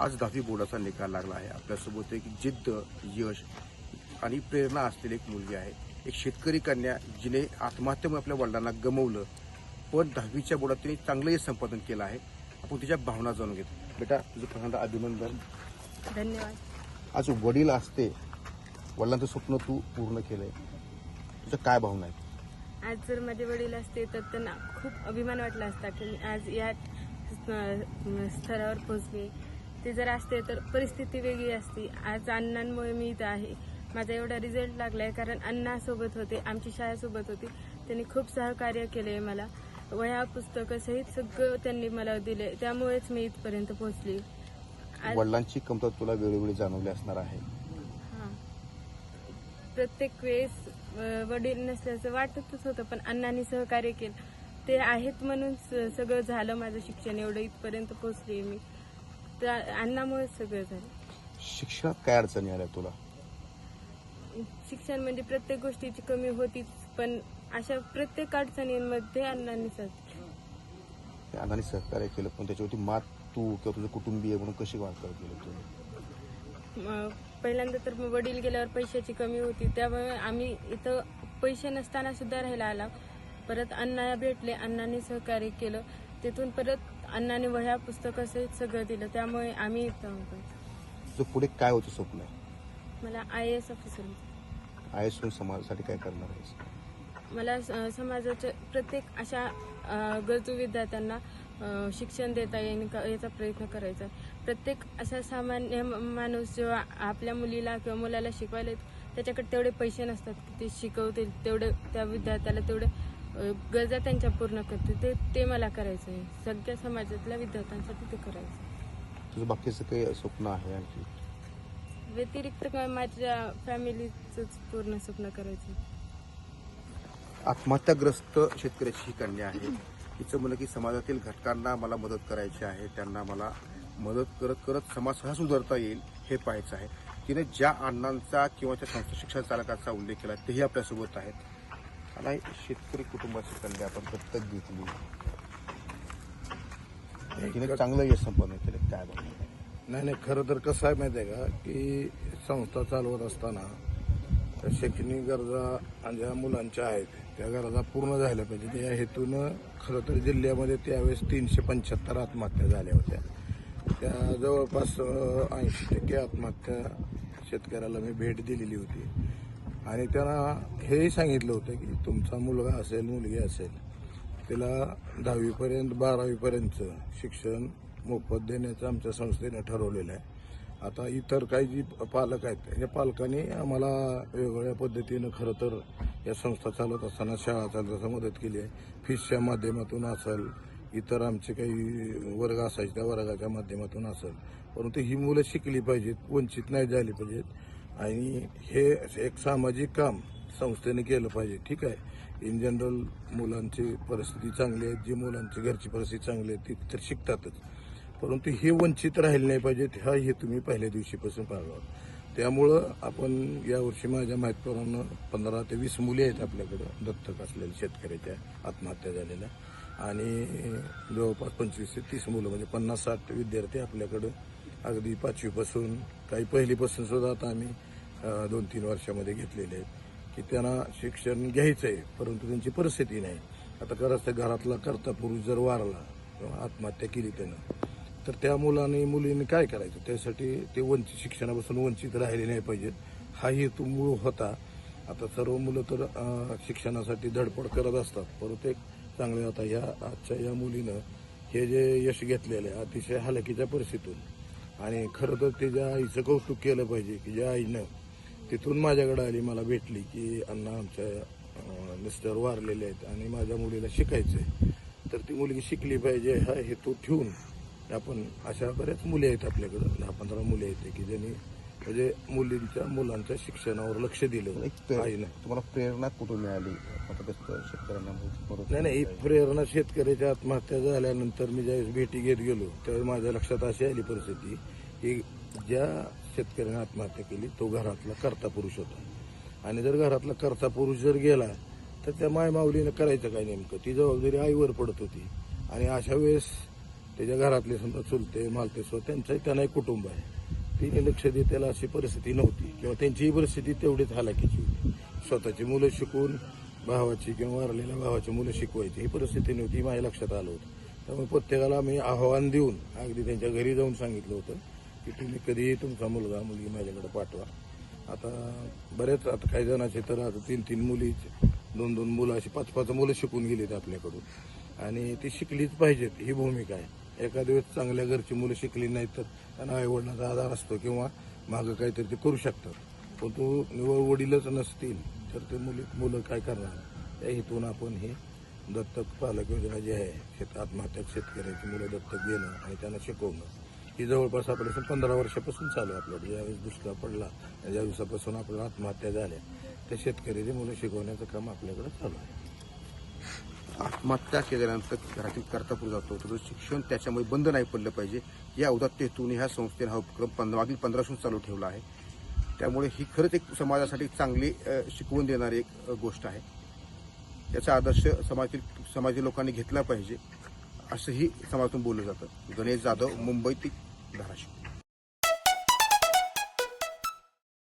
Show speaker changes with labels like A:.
A: आज दहावी बोर्डाचा निकाल लागला आहे. आपल्यासोबत एक जिद्द यश आणि प्रेरणा असलेली एक मुलगी आहे. एक शेतकरी कन्या जिने आत्महत्येमुळे आपल्या वडिलांना गमवलं. पण दहावीच्या बोर्डात तिने चांगलं यश संपादन केलं आहे. आपण तिच्या भावना जाणून घेतो. बेटा तुझं पहिल्यांदा अभिनंदन.
B: धन्यवाद.
A: आज वडील असते वडिलांचं स्वप्न तू पूर्ण केलंय. तुझ्या काय भावना आहेत
B: आज जर माझे वडील असते तर त्यांना खूप अभिमान वाटला असता की आज या स्तरावर पोहोचले. ते जर असते तर परिस्थिती वेगळी असती. आज अण्णांमुळे मी इथं आहे. माझा एवढा रिझल्ट लागलाय कारण अण्णा सोबत होते आमची शाळा सोबत होती. त्यांनी खूप सहकार्य केले मला. वह्या पुस्तकं सहित सगळं त्यांनी मला दिले त्यामुळेच मी इथपर्यंत पोहोचली.
A: वडिलांची कमतरता तुला वेळोवेळी जाणवली असणार आहे.
B: हा. प्रत्येक वेळेस वडील नसल्याचं वाटतच होतं पण अण्णांनी सहकार्य केलं. ते आहेत म्हणून सगळं झालं माझं शिक्षण. एवढं इथपर्यंत पोहोचले मी. त्या अण्णामुळेच सगळं झालं.
A: शिक्षणात काय अडचणी आल्या तुला?
B: शिक्षण म्हणजे प्रत्येक गोष्टीची कमी होतीच पण अशा प्रत्येक अडचणींमध्ये अण्णांनी साथ
A: त्या अण्णांनी सहकार्य केलं पण त्याच्यावरती मात तू किंवा तुझं कुटुंबीय म्हणून कशी वाटचाल केलं तुम्ही
B: म- पहिल्यांदा तर मग वडील गेल्यावर पैशाची कमी होती त्यामुळे आम्ही इथं पैसे नसताना सुद्धा राहायला आला. परत अण्णा भेटले अण्णांनी सहकार्य केलं. तिथून परत अण्णाने वह्या पुस्तकं सहित सगळं दिलं त्यामुळे आम्ही इथं
A: तुझं पुढे काय होतं स्वप्न? आहे
B: मला I S officer
A: I S समाजासाठी काय करणार आहेस?
B: मला स- समाजाच्या प्रत्येक अशा अ, गरजू विद्यार्थ्यांना अ, शिक्षण देता येईल का याचा प्रयत्न करायचा आहे. प्रत्येक असा सामान्य म- माणूस जेव्हा आपल्या मुलीला किंवा मुलाला शिकवायला येतो, त्याच्याकडे तेवढे पैसे नसतात की ते शिकवतील तेवढे त्या विद्यार्थ्याला तेवढे गरजा त्यांच्या पूर्ण करते. ते ते मला करायचं आहे. सगळ्या समाजातल्या विद्यार्थ्यांसाठी ते करायचं आहे.
A: तुझं बाकीचं काही स्वप्न आहे आणखी?
B: व्यतिरिक्त काय माझ्या फॅमिलीचंच पूर्ण स्वप्न करायचं आहे.
A: आत्महत्याग्रस्त शेतकऱ्याची ही कन्या आहे. तिचं म्हणणं की समाजातील घटकांना मला मदत करायची आहे. त्यांना मला मदत करत करत समाज कसा सुधारता येईल हे पाहायचं आहे. तिने ज्या अण्णांचा किंवा त्या संस्था शिक्षण चालकाचा उल्लेख केला तेही आपल्यासोबत आहेत. आणि शेतकरी कुटुंबाची कन्या आपण दत्तक घेतली. तिने चांगलं यश संपादन केलं काय
C: नाही नाही खरं तर कसं आहे माहिती आहे का? की संस्था चालवत असताना त्या शैक्षणिक गरजा आणि ज्या मुलांच्या आहेत त्या गरजा पूर्ण झाल्या पाहिजे त्या हेतूनं खरं तर जिल्ह्यामध्ये त्यावेळेस तीनशे पंच्याहत्तर आत्महत्या झाल्या होत्या. त्या जवळपास ऐंशी टक्के आत्महत्या शेतकऱ्याला मी भेट दिलेली होती. आणि त्यांना हेही सांगितलं होतं की तुमचा मुलगा असेल मुलगी असेल तिला दहावीपर्यंत बारावीपर्यंतचं शिक्षण मोफत देण्याचं आमच्या संस्थेनं ठरवलेलं आहे. आता इतर काही जी पालक आहेत या पालकांनी आम्हाला वेगवेगळ्या पद्धतीनं खरं तर या संस्था चालवत असताना शाळा चालवताना मदत केली आहे. फीसच्या माध्यमातून असेल इतर आमचे काही वर्ग असायचे त्या वर्गाच्या माध्यमातून असेल. परंतु ही मुलं शिकली पाहिजेत वंचित नाही झाली पाहिजेत. आणि हे एक सामाजिक काम संस्थेने केलं पाहिजे. ठीक आहे? इन जनरल मुलांची परिस्थिती चांगली आहे. जी मुलांची घरची परिस्थिती चांगली आहे ती तर शिकतातच. परंतु हे वंचित राहिले नाही पाहिजेत हा हे तुम्ही पहिल्या दिवशीपासून पाहावं त्यामुळं आपण यावर्षी माझ्या माहितीप्रमाणे पंधरा ते वीस मुली आहेत आपल्याकडं. दत्तक असलेल्या शेतकऱ्याच्या आत्महत्या झालेल्या. आणि जवळपास पंचवीस ते तीस मुलं म्हणजे पन्नास साठ विद्यार्थी आपल्याकडं. अगदी पाचवीपासून काही पहिलीपासून सुद्धा आता आम्ही दोन तीन वर्षामध्ये घेतलेले आहेत की त्यांना शिक्षण घ्यायचं आहे परंतु त्यांची परिस्थिती नाही. आता खरंच त्या घरातला करता पुरुष जर वारला किंवा आत्महत्या केली त्यानं तर त्या मुलाने मुलीने काय करायचं? त्यासाठी ते वंचित शिक्षणापासून वंचित राहिले नाही पाहिजेत. हा हेतू मूळ होता. आता सर्व मुलं तर शिक्षणासाठी धडपड करत असतात. परंतु एक चांगले आता ह्या आजच्या या मुलीनं हे जे यश घेतलेलं आहे अतिशय हलकीच्या परिस्थितीतून. आणि खरं तर त्याच्या आईचं कौतुक केलं पाहिजे की ज्या आईनं तिथून माझ्याकडे आली मला भेटली की अण्णा आमच्या मिस्टर वारलेले आहेत आणि माझ्या मुलीला शिकायचं आहे तर ती मुलगी शिकली पाहिजे हा हेतू ठेवून आपण अशा बऱ्याच मुली आहेत आपल्याकडं. दहा पंधरा मुली आहेत की ज्यांनी म्हणजे मुलींच्या मुलांच्या शिक्षणावर लक्ष दिलं. आईनं
A: तुम्हाला प्रेरणा कुठून मिळाली? शेतकऱ्यांना
C: नाही नाही प्रेरणा शेतकऱ्याच्या आत्महत्या झाल्यानंतर मी ज्यावेळेस भेटी घेत गेलो त्यावेळेस माझ्या लक्षात अशी आली परिस्थिती की ज्या शेतकऱ्याने आत्महत्या केली तो घरातला कर्ता पुरुष होता. आणि जर घरातला कर्ता पुरुष जर गेला तर त्या मायमाऊलीनं करायचं काय नेमकं? ती जबाबदारी आईवर पडत होती. आणि अशा वेळेस त्याच्या घरातले समजा चुलते मालते सो त्यांचं त्यांना एक कुटुंब आहे. तिने लक्ष देत त्याला अशी परिस्थिती नव्हती. किंवा त्यांचीही परिस्थिती तेवढीच हालाकीची होती. स्वतःची मुलं शिकून भावाची किंवा वारलेल्या भावाची मुलं शिकवायची ही परिस्थिती नव्हती माझ्या लक्षात आलं होतं. त्यामुळे प्रत्येकाला मी आव्हान देऊन अगदी त्यांच्या घरी जाऊन सांगितलं होतं. की तुम्ही कधीही तुमचा मुलगा मुलगी माझ्याकडे पाठवा. आता बरेच आता काही जणांचे तर आता तीन तीन मुली दोन दोन मुलं अशी पाच पाच मुलं शिकून गेलीत आपल्याकडून. आणि ती शिकलीच पाहिजेत ही भूमिका आहे. एखाद्या वेळेस चांगल्या घरची मुलं शिकली नाहीत तर त्यांना आईवडिलांचा आधार असतो किंवा मागं काहीतरी ते करू शकतात. पण तो निवड वडीलच नसतील तर ते मुली मुलं काय करणार? त्या हेतून आपण हे दत्तक पालक योजना जी आहे शेत आत्महत्या शेतकऱ्याची मुलं दत्तक घेणं आणि त्यांना शिकवणं. ही जवळपास आपल्यापासून पंधरा वर्षापासून चालू आहे आपल्याकडे ज्यावेळेस दुष्काळ पडला ज्या दिवसापासून आपल्याला आत्महत्या झाल्या त्या शेतकऱ्याची मुलं शिकवण्याचं काम आपल्याकडे चालू आहे.
A: आत्महत्या केल्यानंतर घरातील कर्तापूर जातो. तर शिक्षण त्याच्यामुळे बंद नाही पडलं पाहिजे. या उदात्त हेतून ह्या संस्थेनं हा उपक्रम पंध- मागील पंधरा चालू ठेवला आहे. त्यामुळे ही खरंच एक समाजासाठी चांगली शिकवून देणारी एक गोष्ट आहे. याचा आदर्श समाजातील समाजातील लोकांनी घेतला पाहिजे असंही समाजातून बोललं जातं. गणेश जाधव मुंबई ते धाराशिव